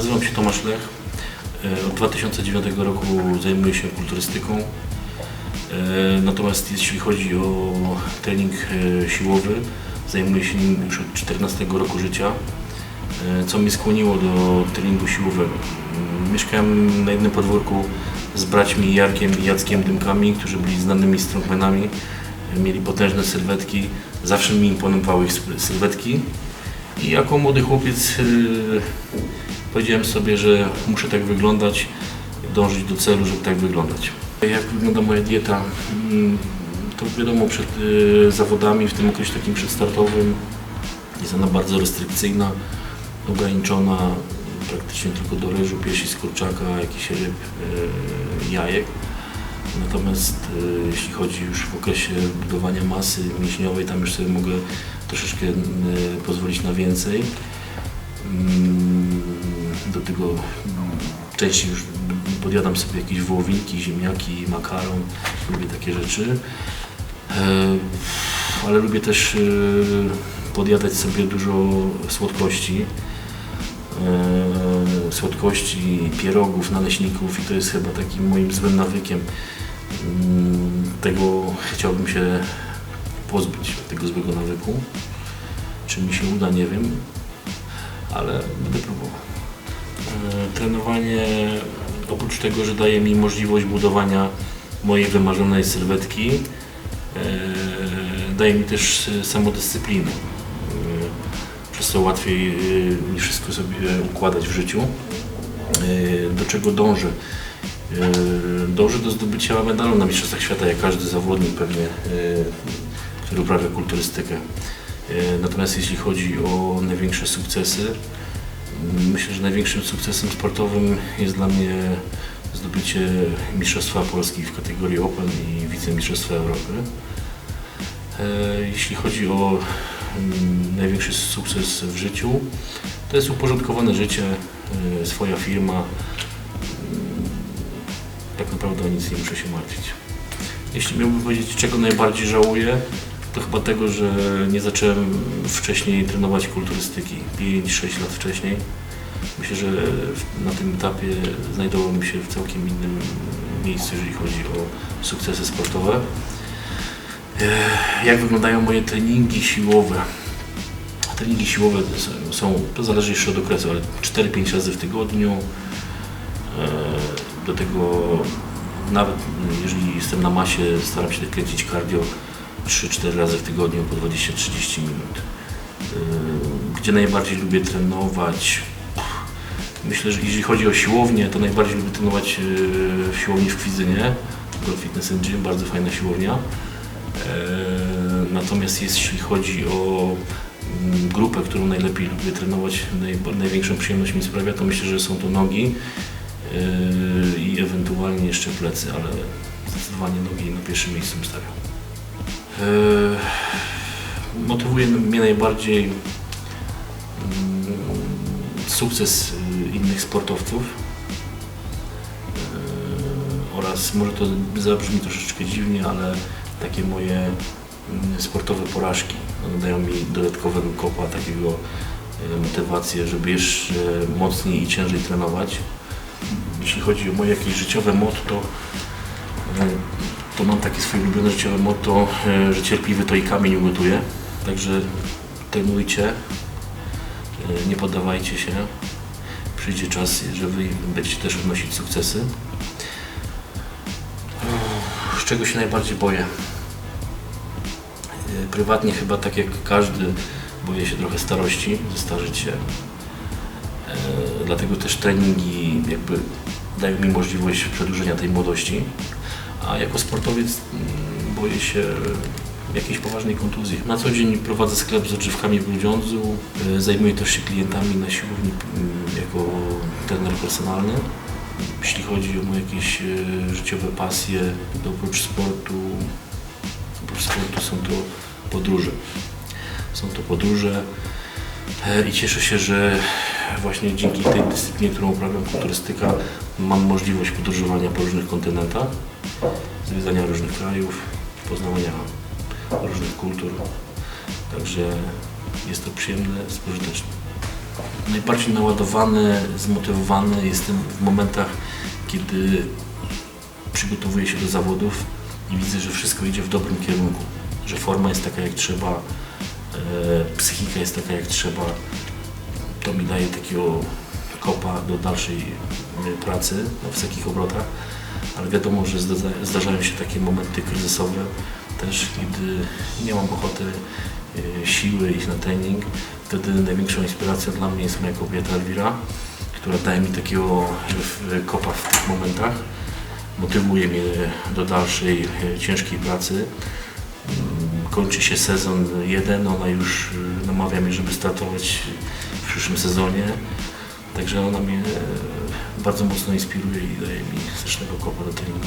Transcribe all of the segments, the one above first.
Nazywam się Tomasz Lech. E, Od 2009 roku zajmuję się kulturystyką. E, Natomiast jeśli chodzi o trening e, siłowy, zajmuję się nim już od 14 roku życia. Co mnie skłoniło do treningu siłowego? Mieszkałem na jednym podwórku z braćmi Jarkiem i Jackiem Dymkami, którzy byli znanymi strongmanami. Mieli potężne sylwetki. Zawsze mi imponowały ich syl- sylwetki. I jako młody chłopiec powiedziałem sobie, że muszę tak wyglądać, dążyć do celu, żeby tak wyglądać. Jak wygląda moja dieta? Mm, To wiadomo, przed yy, zawodami, w tym okresie takim przedstartowym, jest ona bardzo restrykcyjna, ograniczona praktycznie tylko do ryżu, piersi z kurczaka, jakichś ryb, yy, jajek. Natomiast y, jeśli chodzi już w okresie budowania masy mięśniowej, tam już sobie mogę troszeczkę y, pozwolić na więcej. Do tego mm, częściej już podjadam sobie jakieś wołowinki, ziemniaki, makaron, lubię takie rzeczy. E, Ale lubię też y, podjadać sobie dużo słodkości. E, Słodkości, pierogów, naleśników i to jest chyba takim moim złym nawykiem. Mm, Tego chciałbym się pozbyć, tego złego nawyku. Czy mi się uda, nie wiem, ale będę próbował. E, Trenowanie, oprócz tego, że daje mi możliwość budowania mojej wymarzonej sylwetki, e, daje mi też e, samodyscyplinę. Przez to łatwiej mi wszystko sobie układać w życiu. Do czego dążę? Dążę do zdobycia medalu na Mistrzostwach Świata, jak każdy zawodnik pewnie, który uprawia kulturystykę. Natomiast jeśli chodzi o największe sukcesy, myślę, że największym sukcesem sportowym jest dla mnie zdobycie Mistrzostwa Polski w kategorii Open i wicemistrzostwa Europy. E, Jeśli chodzi o mm, największy sukces w życiu, to jest uporządkowane życie, e, swoja firma. Mm, Tak naprawdę o nic nie muszę się martwić. Jeśli miałbym powiedzieć, czego najbardziej żałuję, to chyba tego, że nie zacząłem wcześniej trenować kulturystyki, 5-6 lat wcześniej. Myślę, że na tym etapie znajdowałbym się w całkiem innym miejscu, jeżeli chodzi o sukcesy sportowe. Jak wyglądają moje treningi siłowe? Treningi siłowe są- to zależy jeszcze od okresu, ale 4-5 razy w tygodniu. Do tego nawet jeżeli jestem na masie, staram się kręcić cardio 3-4 razy w tygodniu po 20-30 minut. E, Gdzie najbardziej lubię trenować? Myślę, że jeżeli chodzi o siłownię, to najbardziej lubię trenować e, w siłowni w Kwidzynie. Golf Fitness and Gym, bardzo fajna siłownia. E, Natomiast jeśli chodzi o mm, grupę, którą najlepiej lubię trenować, naj, największą przyjemność mi sprawia, to myślę, że są to nogi i ewentualnie jeszcze plecy, ale zdecydowanie nogi na pierwszym miejscu. E, Motywuje mnie najbardziej mm, sukces y, innych sportowców e, oraz może to zabrzmi troszeczkę dziwnie, ale takie moje mm, sportowe porażki dają mi dodatkowego kopa, takiego e, motywację, żeby jeszcze mocniej i ciężej trenować. Jeśli chodzi o moje jakieś życiowe motto, e, mam takie swoje ulubione życiowe motto, e, że cierpliwy to i kamień ugotuje. Także trenujcie, e, nie poddawajcie się. Przyjdzie czas, że Wy będziecie też odnosić sukcesy. Z czego się najbardziej boję? E, Prywatnie chyba tak jak każdy boję się trochę starości, zestarzyć się. Dlatego też treningi jakby dają mi możliwość przedłużenia tej młodości. A jako sportowiec mm, boję się jakiejś poważnej kontuzji. Na co dzień prowadzę sklep z odżywkami w Grudziądzu. E, Zajmuję też się klientami na siłowni mm, jako trener personalny. Jeśli chodzi o moje jakieś e, życiowe pasje, to oprócz sportu, oprócz sportu są to podróże. Są to podróże e, i cieszę się, że właśnie dzięki tej dyscyplinie, którą uprawiam, kulturystyka, mam możliwość podróżowania po różnych kontynentach, zwiedzania różnych krajów, poznawania różnych kultur. Także jest to przyjemne z pożytecznym. Najbardziej naładowany, zmotywowany jestem w momentach, kiedy przygotowuję się do zawodów i widzę, że wszystko idzie w dobrym kierunku, że forma jest taka jak trzeba, e, psychika jest taka jak trzeba. To mi daje takiego kopa do dalszej e, pracy na wysokich obrotach, ale wiadomo, że zdarza- zdarzają się takie momenty kryzysowe też, kiedy nie mam ochoty e, siły iść na trening. Wtedy największą inspiracją dla mnie jest moja kobieta Elwira, która daje mi takiego e, kopa w tych momentach motywuje mnie do dalszej e, ciężkiej pracy. Mm, Kończy się sezon jeden, ona już namawia mnie, żeby startować w przyszłym sezonie. Także ona mnie e, bardzo mocno inspiruje i daje mi strasznego kopa do treningu.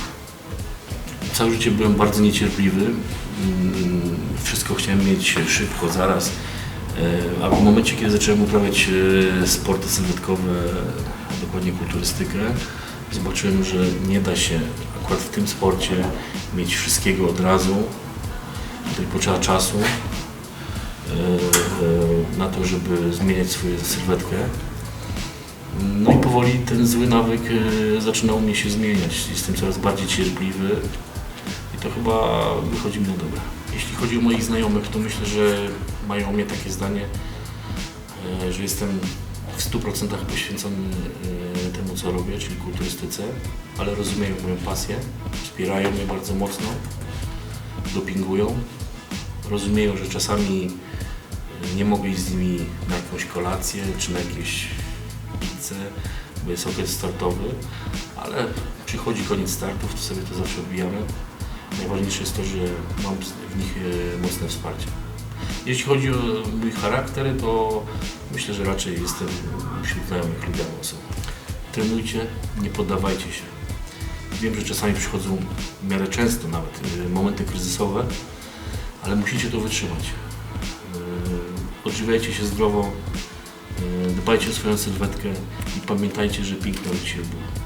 Całe życie byłem bardzo niecierpliwy. Mm, Wszystko chciałem mieć szybko, zaraz. E, A w momencie, kiedy zacząłem uprawiać e, sporty sylwetkowe, dokładnie kulturystykę, zobaczyłem, że nie da się akurat w tym sporcie mieć wszystkiego od razu. Tutaj potrzeba czasu na to, żeby zmieniać swoją sylwetkę. No i powoli ten zły nawyk e, zaczynał mnie się zmieniać. Jestem coraz bardziej cierpliwy i to chyba wychodzi mi na dobre. Jeśli chodzi o moich znajomych, to myślę, że mają o mnie takie zdanie, e, że jestem w 100% poświęcony e, temu, co robię, czyli kulturystyce, ale rozumieją moją pasję, wspierają mnie bardzo mocno, dopingują, rozumieją, że czasami nie mogę iść z nimi na jakąś kolację czy na jakieś pizzę, bo jest okres startowy, ale przychodzi koniec startów, to sobie to zawsze odbijamy. Najważniejsze jest to, że mam w nich e, mocne wsparcie. Jeśli chodzi o mój charakter, to myślę, że raczej jestem wśród znajomych lubianą osobą. Trenujcie, nie poddawajcie się. Wiem, że czasami przychodzą w miarę często nawet y, momenty kryzysowe, ale musicie to wytrzymać. Y, Odżywiajcie się zdrowo, dbajcie o swoją sylwetkę i pamiętajcie, że się w bólu.